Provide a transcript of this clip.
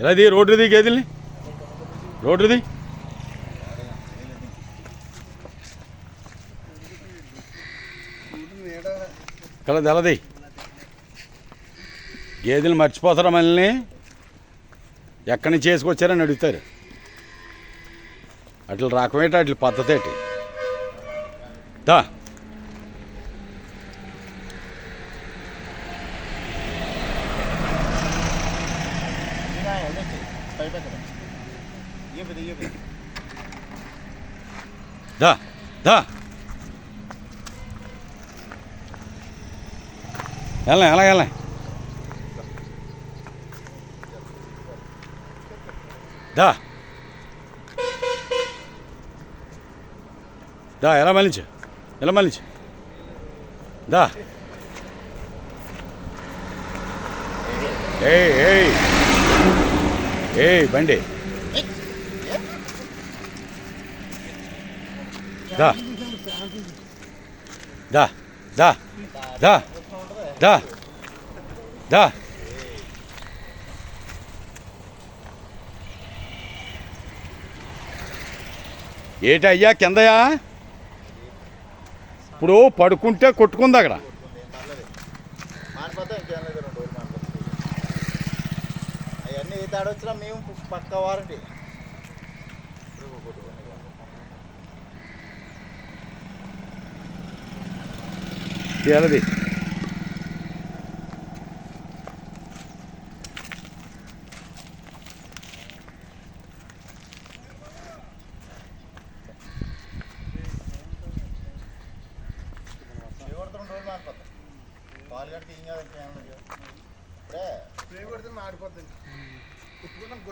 ఎలాది రోడ్డుది గేదెల్ని? రోడ్డుది కలది ఎలాది గేదెలు మర్చిపోతారా మనల్ని? ఎక్కడి నుంచి చేసుకొచ్చారని అడుగుతారు. అట్లా రాకమేట అట్లా పద్ధతి ఏంటి దా. Да, да. Έλα, έλα, έλα. Да. Да, έλα μάλιτσε. Έλα μάλιτσε. Да. Hey, hey. ఏయ్ బండి. దా. దా. దా. దా. దా. దా. ఏటయ్యా కిందయా? ఇప్పుడు పడుకుంటే కొట్టుకుంది అక్కడ. ఏ తేడా వచ్చినా మేము పక్క వారంటీ మానిపోతాం పాలు కడితే ఏం కాదు. స్ప్రే కొడితే మాడిపోతుంది కొట్టుకుంటుంది.